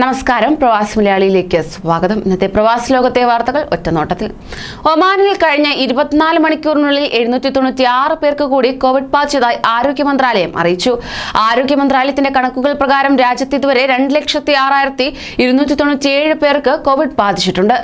നമസ്കാരം. പ്രവാസി മലയാളിയിലേക്ക് സ്വാഗതം. ഇന്നത്തെ പ്രവാസി ലോകത്തെ വാർത്തകൾ ഒറ്റനോട്ടത്തിൽ. ഒമാനിൽ കഴിഞ്ഞ ഇരുപത്തിനാല് മണിക്കൂറിനുള്ളിൽ എഴുന്നൂറ്റി തൊണ്ണൂറ്റി ആറ് പേർക്ക് കൂടി കോവിഡ് ബാധിച്ചതായി ആരോഗ്യ മന്ത്രാലയം അറിയിച്ചു. ആരോഗ്യ മന്ത്രാലയത്തിന്റെ കണക്കുകൾ പ്രകാരം രാജ്യത്ത് ഇതുവരെ രണ്ട് ലക്ഷത്തി ആറായിരത്തി ഇരുന്നൂറ്റി തൊണ്ണൂറ്റിയേഴ് പേർക്ക് കോവിഡ് ബാധിച്ചിട്ടുണ്ട്.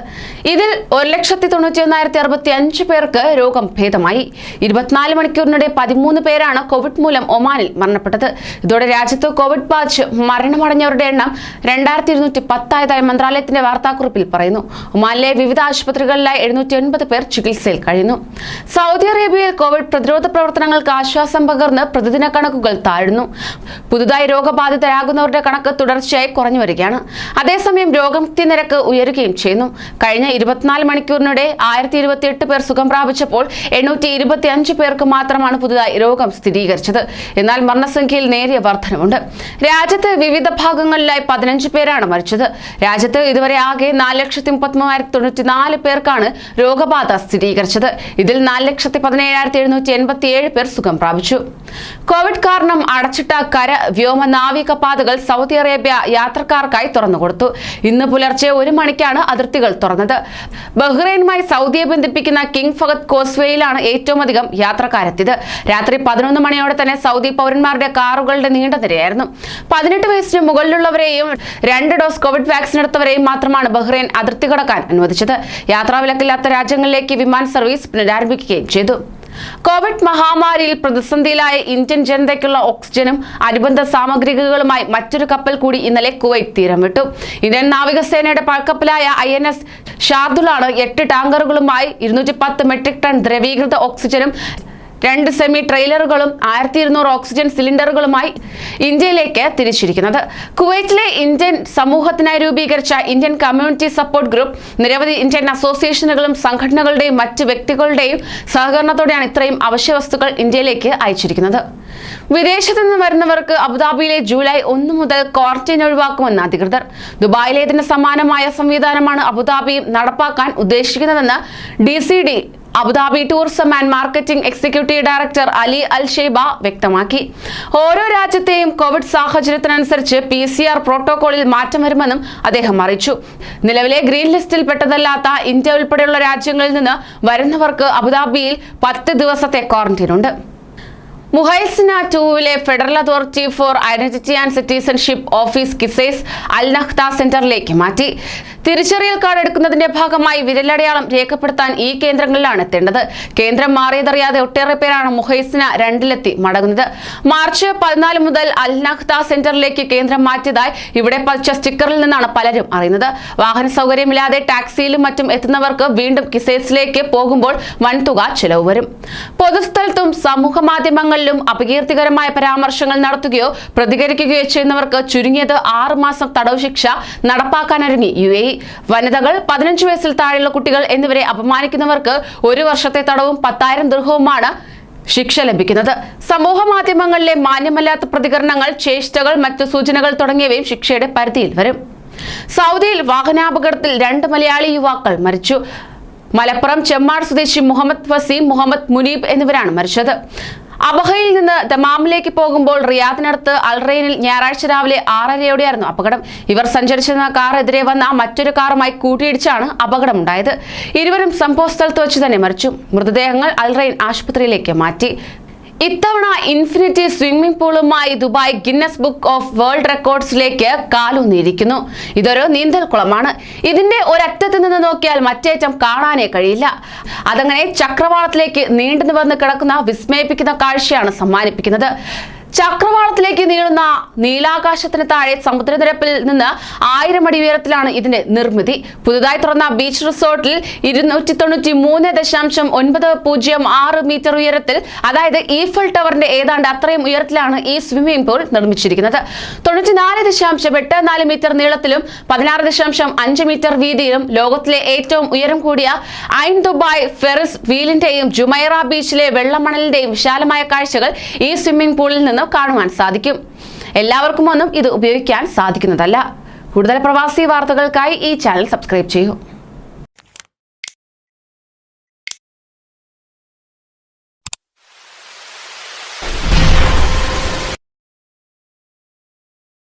ഇതിൽ ഒരു ലക്ഷത്തി തൊണ്ണൂറ്റി ഒന്നായിരത്തി അറുപത്തി അഞ്ച് പേർക്ക് രോഗം ഭേദമായി. ഇരുപത്തിനാല് മണിക്കൂറിനിടെ പതിമൂന്ന് പേരാണ് കോവിഡ് മൂലം ഒമാനിൽ മരണപ്പെട്ടത്. ഇതോടെ രാജ്യത്ത് കോവിഡ് ബാധിച്ച് മരണമടഞ്ഞവരുടെ എണ്ണം രണ്ടായിരത്തി ഇരുന്നൂറ്റി പത്തായതായി മന്ത്രാലയത്തിന്റെ വാർത്താക്കുറിപ്പിൽ പറയുന്നു ഒമാനിലെ വിവിധ ആശുപത്രികളിലായി എഴുന്നൂറ്റി എൺപത് പേർ ചികിത്സയിൽ കഴിയുന്നു. സൗദി അറേബ്യയിൽ കോവിഡ് പ്രതിരോധ പ്രവർത്തനങ്ങൾക്ക് ആശ്വാസം പകർന്ന് പ്രതിദിന കണക്കുകൾ താഴുന്നു. പുതുതായി രോഗബാധിതരാകുന്നവരുടെ കണക്ക് തുടർച്ചയായി കുറഞ്ഞു വരികയാണ്. അതേസമയം രോഗമുക്തി നിരക്ക് ഉയരുകയും ചെയ്യുന്നു. കഴിഞ്ഞ ഇരുപത്തിനാല് മണിക്കൂറിനിടെ ആയിരത്തി ഇരുപത്തിയെട്ട് പേർ സുഖം പ്രാപിച്ചപ്പോൾ എണ്ണൂറ്റി ഇരുപത്തി അഞ്ച് പേർക്ക് മാത്രമാണ് പുതുതായി രോഗം സ്ഥിരീകരിച്ചത്. എന്നാൽ മരണസംഖ്യയിൽ നേരിയ വർധനമുണ്ട് രാജ്യത്ത് വിവിധ ഭാഗങ്ങളിലായി പതിനഞ്ച് പേരാണ് മരിച്ചത്. രാജ്യത്ത് ഇതുവരെ ആകെ നാല് ലക്ഷത്തി മുപ്പത്തിമൂവായിരത്തി തൊണ്ണൂറ്റി നാല് പേർക്കാണ് രോഗബാധ സ്ഥിരീകരിച്ചത്. ഇതിൽ നാല് ലക്ഷത്തി പതിനേഴായിരത്തി എഴുന്നൂറ്റി എൺപത്തി ഏഴ് പേർ സുഖം പ്രാപിച്ചു. കോവിഡ് കാരണം അടച്ചിട്ട കര വ്യോമ നാവിക പാതകൾ സൗദി അറേബ്യ യാത്രക്കാർക്കായി തുറന്നുകൊടുത്തു. ഇന്ന് പുലർച്ചെ ഒരു മണിക്കാണ് അതിർത്തികൾ തുറന്നത്. ബഹ്റൈനുമായി സൗദിയെ ബന്ധിപ്പിക്കുന്ന കിങ് ഫഹദ് കോസ്വേയിലാണ് ഏറ്റവും അധികം യാത്രക്കാരെത്തിയത്. രാത്രി പതിനൊന്ന് മണിയോടെ തന്നെ സൗദി പൗരന്മാരുടെ കാറുകളുടെ നീണ്ട നിരയായിരുന്നു. പതിനെട്ട് വയസ്സിന് മുകളിലുള്ളവരെയും രണ്ട് ഡോസ് കോവിഡ് വാക്സിൻ എടുത്തവരെയും മാത്രമാണ് ബഹ്റൈൻ അതിർത്തി കടക്കാൻ അനുവദിച്ചത്. യാത്രാവിലക്കില്ലാത്ത രാജ്യങ്ങളിലേക്ക് വിമാന സർവീസ് പുനരാരംഭിക്കുകയും ചെയ്തു. കോവിഡ് മഹാമാരിയിൽ പ്രതിസന്ധിയിലായ ഇന്ത്യൻ ജനതയ്ക്കുള്ള ഓക്സിജനും അനുബന്ധ സാമഗ്രികളുമായി മറ്റൊരു കപ്പൽ കൂടി ഇന്നലെ കുവൈറ്റ് തീരം വിട്ടു. ഇന്ത്യൻ നാവികസേനയുടെ പഴക്കപ്പലായ ഐ എൻ എസ് ഷാർദുലാണ് എട്ട് ടാങ്കറുകളുമായി ഇരുന്നൂറ്റി പത്ത് മെട്രിക് ടൺ ദ്രവീകൃത ഓക്സിജനും രണ്ട് സെമി ട്രെയിലറുകളും ആയിരത്തി ഇരുന്നൂറ് ഓക്സിജൻ സിലിണ്ടറുകളുമായി ഇന്ത്യയിലേക്ക് തിരിച്ചിരിക്കുന്നത്. കുവൈറ്റിലെ ഇന്ത്യൻ സമൂഹത്തിനായി രൂപീകരിച്ച ഇന്ത്യൻ കമ്മ്യൂണിറ്റി സപ്പോർട്ട് ഗ്രൂപ്പ് നിരവധി ഇന്ത്യൻ അസോസിയേഷനുകളും സംഘടനകളുടെയും മറ്റ് വ്യക്തികളുടെയും സഹകരണത്തോടെയാണ് ഇത്രയും അവശ്യ വസ്തുക്കൾ ഇന്ത്യയിലേക്ക് അയച്ചിരിക്കുന്നത്. വിദേശത്ത് നിന്ന് വരുന്നവർക്ക് അബുദാബിയിലെ ജൂലൈ ഒന്ന് മുതൽ ക്വാറന്റൈൻ ഒഴിവാക്കുമെന്ന് അധികൃതർ. ദുബായിലേതിന് സമാനമായ സംവിധാനമാണ് അബുദാബിയും നടപ്പാക്കാൻ ഉദ്ദേശിക്കുന്നതെന്ന് the Abu Dhabi tourism and marketing executive director Ali Al Shaiba വ്യക്തമാക്കി. ഓരോ രാജ്യത്തെയും കോവിഡ് സാഹചര്യത്തിനനുസരിച്ച് പി സി ആർ പ്രോട്ടോകോളിൽ മാറ്റം വരുമെന്നും അദ്ദേഹം അറിയിച്ചു. നിലവിലെ ഗ്രീൻ ലിസ്റ്റിൽ പെട്ടതല്ലാത്ത ഇന്ത്യ ഉൾപ്പെടെയുള്ള രാജ്യങ്ങളിൽ നിന്ന് വരുന്നവർക്ക് അബുദാബിയിൽ പത്ത് ദിവസത്തെ ക്വാറന്റൈൻ ഉണ്ട് Muhaisnah ടൂവിലെ federal authority for identity and citizenship office Qusais Al Nahda സെന്ററിലേക്ക് മാറ്റി. തിരിച്ചറിയൽ കാർഡ് എടുക്കുന്നതിന്റെ ഭാഗമായി വിരലടയാളം രേഖപ്പെടുത്താൻ ഈ കേന്ദ്രങ്ങളിലാണ് എത്തേണ്ടത്. കേന്ദ്രം മാറിയതറിയാതെ ഒട്ടേറെ പേരാണ് മുഹൈസിന രണ്ടിലെത്തി മടങ്ങുന്നത്. മാർച്ച് പതിനാല് മുതൽ അൽ നഖ്ത സെന്ററിലേക്ക് കേന്ദ്രം മാറ്റിയതായി ഇവിടെ പതിച്ച സ്റ്റിക്കറിൽ നിന്നാണ് പലരും അറിയുന്നത്. വാഹന സൗകര്യമില്ലാതെ ടാക്സിയിലും മറ്റും എത്തുന്നവർക്ക് വീണ്ടും കിസേസിലേക്ക് പോകുമ്പോൾ വൻതുക ചെലവ് വരും. പൊതുസ്ഥലത്തും സമൂഹ മാധ്യമങ്ങളിലും അപകീർത്തികരമായ പരാമർശങ്ങൾ നടത്തുകയോ പ്രതികരിക്കുകയോ ചെയ്യുന്നവർക്ക് ചുരുങ്ങിയത് ആറുമാസം തടവ് ശിക്ഷ നടപ്പാക്കാനൊരുങ്ങി യു എ വനിതകൾ പതിനഞ്ച് വയസ്സിൽ താഴെയുള്ള കുട്ടികൾ എന്നിവരെ അപമാനിക്കുന്നവർക്ക് ഒരു വർഷത്തെ തടവും പത്തായിരം ദൃഹവുമാണ് ശിക്ഷ ലഭിക്കുന്നത്. സമൂഹ മാധ്യമങ്ങളിലെ മാന്യമല്ലാത്ത പ്രതികരണങ്ങൾ ചേഷ്ടകൾ മറ്റു സൂചനകൾ തുടങ്ങിയവയും ശിക്ഷയുടെ പരിധിയിൽ വരും. സൗദിയിൽ വാഹനാപകടത്തിൽ രണ്ട് മലയാളി യുവാക്കൾ മരിച്ചു. മലപ്പുറം ചെമ്മാട് സ്വദേശി മുഹമ്മദ് വസീം മുഹമ്മദ് മുനീബ് എന്നിവരാണ് മരിച്ചത്. അബഹയിൽ നിന്ന് ദമാമിലേക്ക് പോകുമ്പോൾ റിയാദിനടുത്ത് അൽറൈനിൽ ഞായറാഴ്ച രാവിലെ ആറരയോടെയായിരുന്നു അപകടം. ഇവർ സഞ്ചരിച്ചിരുന്ന കാർ എതിരെ വന്ന മറ്റൊരു കാറുമായി കൂട്ടിയിടിച്ചാണ് അപകടമുണ്ടായത്. ഇരുവരും സംഭവ സ്ഥലത്ത് വെച്ച് തന്നെ മരിച്ചു. മൃതദേഹങ്ങൾ അൽറൈൻ ആശുപത്രിയിലേക്ക് മാറ്റി. ഇത്തവണ infinity swimming പൂളുമായി Dubai Guinness book of world റെക്കോർഡ്സിലേക്ക് കാലൂന്നിയിരിക്കുന്നു. ഇതൊരു നീന്തൽ കുളമാണ് ഇതിന്റെ ഒരറ്റത്ത് നിന്ന് നോക്കിയാൽ മറ്റേറ്റം കാണാനേ കഴിയില്ല. അതങ്ങനെ ചക്രവാളത്തിലേക്ക് നീണ്ടു വന്ന് കിടക്കുന്ന വിസ്മയിപ്പിക്കുന്ന കാഴ്ചയാണ് സമ്മാനിപ്പിക്കുന്നത്. ചക്രവാളത്തിലേക്ക് നീളുന്ന നീലാകാശത്തിന് താഴെ സമുദ്രനിരപ്പിൽ നിന്ന് ആയിരം അടി ഉയരത്തിലാണ് ഇതിന്റെ നിർമ്മിതി. പുതുതായി തുറന്ന ബീച്ച് റിസോർട്ടിൽ ഇരുന്നൂറ്റി തൊണ്ണൂറ്റി മൂന്ന് ദശാംശം ഒൻപത് പൂജ്യം ആറ് മീറ്റർ ഉയരത്തിൽ അതായത് ഈഫൽ ടവറിന്റെ ഏതാണ്ട് അത്രയും ഉയരത്തിലാണ് ഈ സ്വിമ്മിംഗ് പൂൾ നിർമ്മിച്ചിരിക്കുന്നത്. തൊണ്ണൂറ്റിനാല് ദശാംശം എട്ട് നാല് മീറ്റർ നീളത്തിലും പതിനാറ് ദശാംശം അഞ്ച് മീറ്റർ വീതിയിലും ലോകത്തിലെ ഏറ്റവും ഉയരം കൂടിയ ഐൻ ദുബായ് ഫെറിസ് വീലിന്റെയും ജുമൈറ ബീച്ചിലെ വെള്ളമണലിന്റെയും വിശാലമായ കാഴ്ചകൾ ഈ സ്വിമ്മിംഗ് പൂളിൽ നിന്ന് കാണുവാൻ സാധിക്കും. എല്ലാവർക്കും ഒന്നും ഇത് ഉപയോഗിക്കാൻ സാധിക്കുന്നതല്ല. കൂടുതൽ പ്രവാസി വാർത്തകൾക്കായി ഈ ചാനൽ സബ്സ്ക്രൈബ് ചെയ്യൂ.